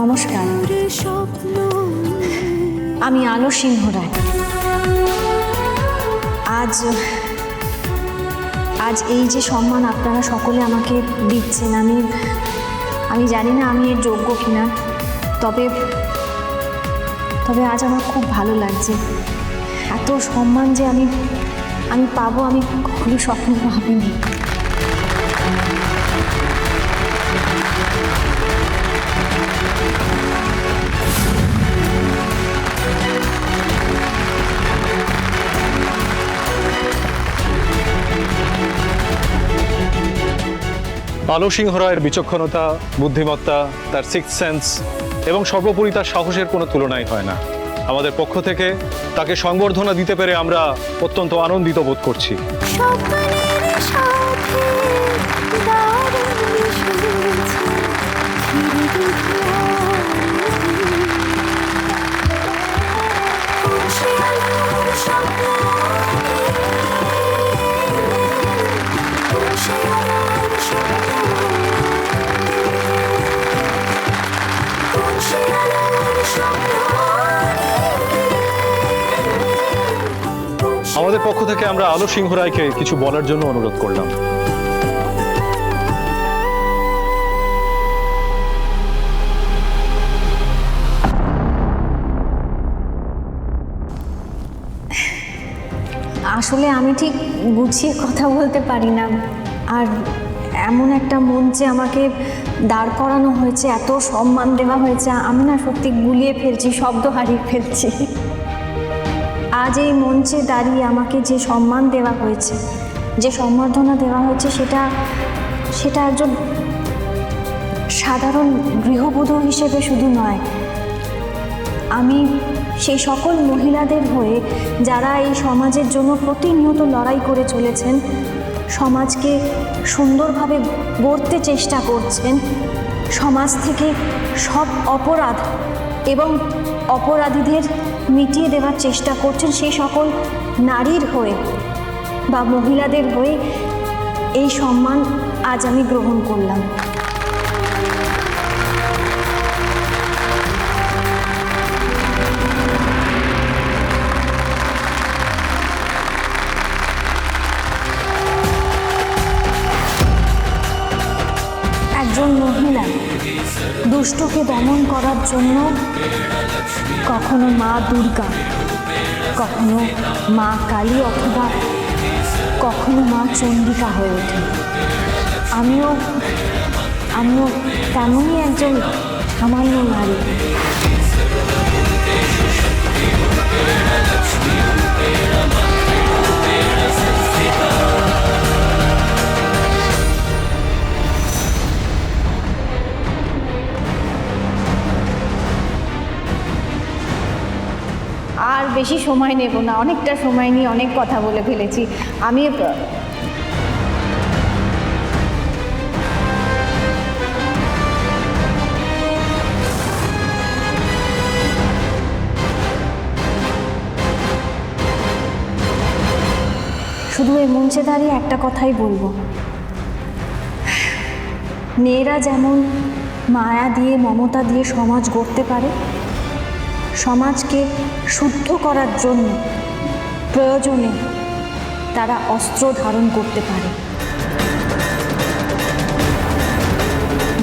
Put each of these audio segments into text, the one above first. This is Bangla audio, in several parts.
নমস্কার। আমি আলো সিংহ রায়। আজ আজ এই যে সম্মান আপনারা সকলে আমাকে দিচ্ছেন, আমি আমি জানি না আমি এর যোগ্য কিনা, তবে তবে আজ আমার খুব ভালো লাগছে। এত সম্মান যে আমি আমি পাবো, আমি কখনো স্বপ্ন ভাবিনি আলো সিংহ রায়ের বিচক্ষণতা, বুদ্ধিমত্তা, তার সিক্স সেন্স এবং সর্বোপরি তার সাহসের কোনো তুলনাই হয় না। আমাদের পক্ষ থেকে তাকে সংবর্ধনা দিতে পেরে আমরা অত্যন্ত আনন্দিত বোধ করছি। আমাদের পক্ষ থেকে আমরা আলো সিংহ রায়কে কিছু বলার জন্য অনুরোধ করলাম। আসলে আমি ঠিক গুছিয়ে কথা বলতে পারি না। আর এমন একটা মঞ্চে আমাকে দাঁড় করানো হয়েছে, এত সম্মান দেওয়া হয়েছে, আমি না সত্যি গুলিয়ে ফেলছি, শব্দ হারিয়ে ফেলছি। আজ এই মঞ্চে দাঁড়িয়ে আমাকে যে সম্মান দেওয়া হয়েছে, যে সম্বর্ধনা দেওয়া হয়েছে সেটা সেটা একজন সাধারণ গৃহবধূ হিসেবে শুধু নয়, আমি সেই সকল মহিলাদের হয়ে যারা এই সমাজের জন্য প্রতিনিয়ত লড়াই করে চলেছেন, সমাজকে সুন্দরভাবে গড়তে চেষ্টা করছেন, সমাজ থেকে সব অপরাধ এবং অপরাধীদের মিটিয়ে দেওয়ার চেষ্টা করছেন সেই সকল নারীর হয়ে বা মহিলাদের হয়ে এই সম্মান আজ আমি গ্রহণ করলাম। একজন মহিলা দুষ্টকে দমন করার জন্য কখনো মা দুর্গা, কখনো মা কালী অথবা কখনো মা চণ্ডিকা হয়ে ওঠে। আমিও আমিও তেমনই একজন সামান্য নারী। বেশি সময় নেব না, অনেকটা সময় নিয়ে অনেক কথা বলে ফেলেছি। আমি শুধু এই মঞ্চে দাঁড়িয়ে একটা কথাই বলব। মেয়েরা যেমন মায়া দিয়ে, মমতা দিয়ে সমাজ গড়তে পারে সমাজকে শুদ্ধ করার জন্য প্রয়োজনে তারা অস্ত্র ধারণ করতে পারে।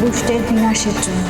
দুষ্টের বিনাশের জন্য।